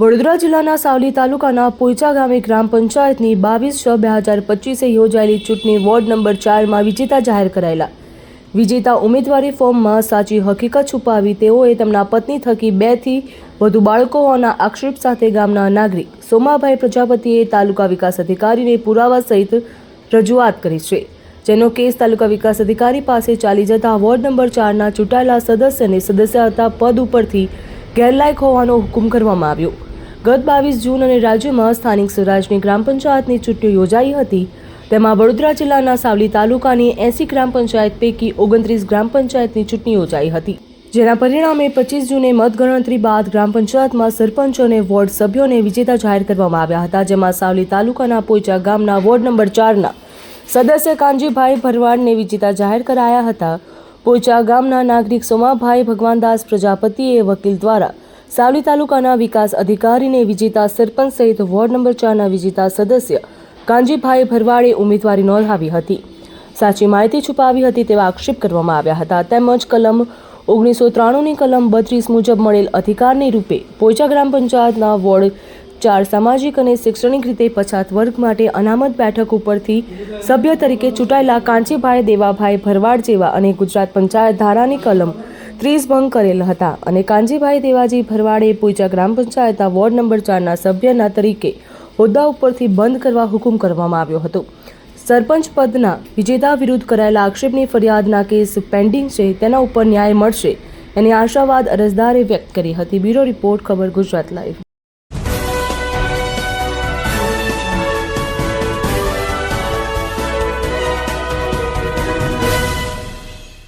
વડોદરા જિલ્લાના સાવલી તાલુકાના પોઈચા ગામે ગ્રામ પંચાયતની બાવીસ છ બે હજાર પચીસે યોજાયેલી ચૂંટણી વોર્ડ નંબર ચારમાં વિજેતા જાહેર કરાયેલા. વિજેતા ઉમેદવારી ફોર્મમાં સાચી હકીકત છુપાવી તેઓએ તેમના પત્ની થકી બેથી વધુ બાળકો હોવાના આક્ષેપ સાથે ગામના નાગરિક સોમાભાઈ પ્રજાપતિએ તાલુકા વિકાસ અધિકારીને પુરાવા સહિત રજૂઆત કરી છે. જેનો કેસ તાલુકા વિકાસ અધિકારી પાસે ચાલી જતા વોર્ડ નંબર ચારના ચૂંટાયેલા સદસ્યને સદસ્ય હતા પદ ઉપરથી ગેરલાયક હોવાનો હુકમ કરવામાં આવ્યો. ગત બાવીસ જૂન અને રાજ્યમાં સ્થાનિક સ્વરાજની ગ્રામ પંચાયતની ચૂંટણી યોજાઈ હતી. તેમાં વડોદરા જિલ્લાના સાવલી તાલુકાની એસી ગ્રામ પંચાયત પૈકી ઓગણત્રીસ ગ્રામ પંચાયતની ચૂંટણી યોજાઈ હતી. જેના પરિણામે પચીસ જૂને મતગણતરી બાદ ગ્રામ પંચાયતમાં સરપંચ અને વોર્ડ સભ્યોને વિજેતા જાહેર કરવામાં આવ્યા હતા, જેમાં સાવલી તાલુકાના પોઈચા ગામના વોર્ડ નંબર ચારના સદસ્ય કાનજીભાઈ ભરવાડને વિજેતા જાહેર કરાયા હતા. પોચા ગામના નાગરિક સોમાભાઈ ભગવાનદાસ પ્રજાપતિએ વકીલ દ્વારા સાવલી તાલુકાના વિકાસ અધિકારીને વિજેતા સરપંચ સહિત વોર્ડ નંબર ચારના વિજેતા સદસ્ય કાંજીભાઈ ભરવાડે ઉમેદવારી નોંધાવી હતી. સાચી માહિતી છુપાવી હતી તેવા આક્ષેપ કરવામાં આવ્યા હતા. તેમજ કલમ ઓગણીસો ત્રાણુંની કલમ બત્રીસ મુજબ મળેલ અધિકારની રૂપે પોચા ગ્રામ પંચાયતના વોર્ડ ચાર સામાજિક અને શૈક્ષણિક રીતે પછાત વર્ગ માટે અનામત બેઠક ઉપરથી સભ્ય તરીકે ચૂંટાયેલા કાંચીભાઈ દેવાભાઈ ભરવાડ જેવા અને ગુજરાત પંચાયત ધારાની કલમ ત્રીસ ભંગ કરેલ હતા અને કાંજીભાઈ દેવાજી ભરવાડે પૂજા ગ્રામ પંચાયતના વોર્ડ નંબર ચારના સભ્યના તરીકે હોદ્દા ઉપરથી બંધ કરવા હુકમ કરવામાં આવ્યો હતો. સરપંચ પદના વિજેતા વિરુદ્ધ કરાયેલા આક્ષેપની ફરિયાદના કેસ પેન્ડિંગ છે, તેના ઉપર ન્યાય મળશે, એની આશાવાદ અરજદારે વ્યક્ત કરી હતી. બ્યુરો રિપોર્ટ, ખબર ગુજરાત લાઈવ.